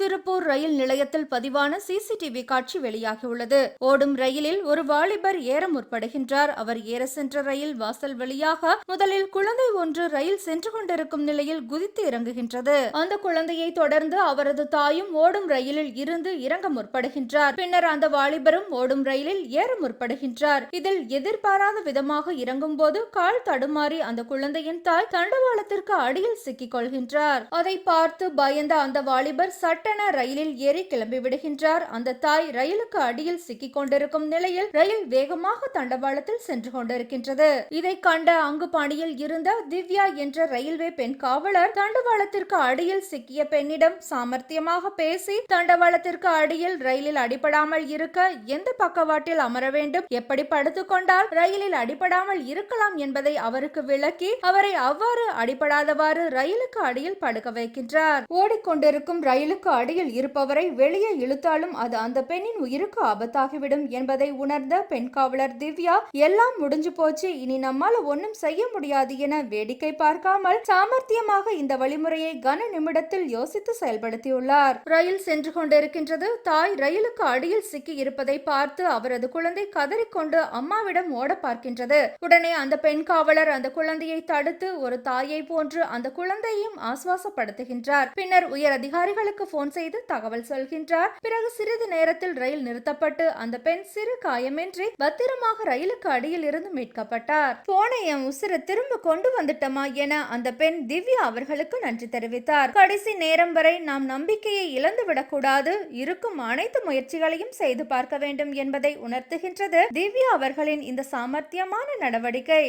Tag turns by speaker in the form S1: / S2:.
S1: திருப்பூர் ரயில் நிலையத்தில் பதிவான சிசிடிவி காட்சி வெளியாகியுள்ளது. ஓடும் ரயிலில் ஒரு வாலிபர் ஏற முற்படுகின்றார். அவர் ஏற சென்ற ரயில் வாசல் வழியாக முதலில் குழந்தை ஒன்று ரயில் சென்று கொண்டிருக்கும் நிலையில் குதித்து இறங்குகின்றது. அந்த குழந்தையை தொடர்ந்து அவரது தாயும் ஓடும் ரயிலில் இருந்து இறங்க முற்படுகின்றார். பின்னர் அந்த வாலிபரும் ஓடும் ரயிலில் ஏற முற்படுகின்றார். இதில் எதிர்பாராத விதமாக இறங்கும் போது கால் தடுமாறி அந்த குழந்தையின் தாய் தண்டவாளத்திற்கு அடியில் சிக்கிக் கொள்கின்றார். அதை பார்த்து பயந்த அந்த வாலிபர் சட்ட சட்டென ரயிலில் ஏறி கிளம்பி விடுகின்றார். அந்த தாய் ரயிலுக்கு அடியில் சிக்கிக் கொண்டிருக்கும் நிலையில் ரயில் வேகமாக தண்டவாளத்தில் சென்று கொண்டிருக்கின்றது. இதை கண்ட அங்கு பாணியில் இருந்த திவ்யா என்ற ரயில்வே பெண் காவலர் தண்டவாளத்திற்கு அடியில் சிக்கிய பெண்ணிடம் சாமர்த்தியமாக பேசி தண்டவாளத்திற்கு அடியில் ரயிலில் அடிபடாமல் இருக்க எந்த பக்கவாட்டில் அமர வேண்டும் எப்படி படுத்துக்கொண்டால் ரயிலில் அடிபடாமல் இருக்கலாம் என்பதை அவருக்கு விளக்கி அவரை அவ்வாறு அடிபடாதவாறு ரயிலுக்கு அடியில் படுக்க வைக்கின்றார். ஓடிக்கொண்டிருக்கும் ரயிலுக்கு அடியில் இருப்பவரை வெளியே இழுத்தாலும் அது அந்த பெண்ணின் உயிருக்கு ஆபத்தாகிவிடும் என்பதை உணர்ந்த பெண் காவலர் திவ்யா எல்லாம் முடிஞ்சு போச்சு இனி நம்மால ஒன்னும் செய்ய முடியாது என வேடிக்கை பார்க்காமல் சாமர்த்தியமாக இந்த வழிமுறையை கன நிமிடத்தில் யோசித்து செயல்படுத்தியுள்ளார். ரயில் சென்று கொண்டிருக்கின்றது. தாய் ரயிலுக்கு அடியில் சிக்கி இருப்பதை பார்த்து அவரது குழந்தை கதறிக்கொண்டு அம்மாவிடம் ஓட பார்க்கின்றது. உடனே அந்த பெண் காவலர் அந்த குழந்தையை தடுத்து ஒரு தாயை போன்று அந்த குழந்தையையும் ஆசுவாசப்படுத்துகின்றார். பின்னர் உயர் அதிகாரிகளுக்கு போன் செய்து தகவல் சொல்கின்றார். பிறகு சிறிது நேரத்தில் ரயில் நிறுத்தப்பட்டு அந்த பெண் சிறு காயமின்றி பத்திரமாக ரயிலுக்கு அடியில் இருந்து மீட்கப்பட்டார். போனை என் உசுர திரும்ப கொண்டு வந்துட்டமா என அந்த பெண் திவ்யா அவர்களுக்கு நன்றி தெரிவித்தார். கடைசி நேரம் வரை நாம் நம்பிக்கையை இழந்து விடக்கூடாது. இருக்கும் அனைத்து முயற்சிகளையும் செய்து பார்க்க வேண்டும் என்பதை உணர்த்துகின்றது திவ்யா அவர்களின் இந்த சாமர்த்தியமான நடவடிக்கை.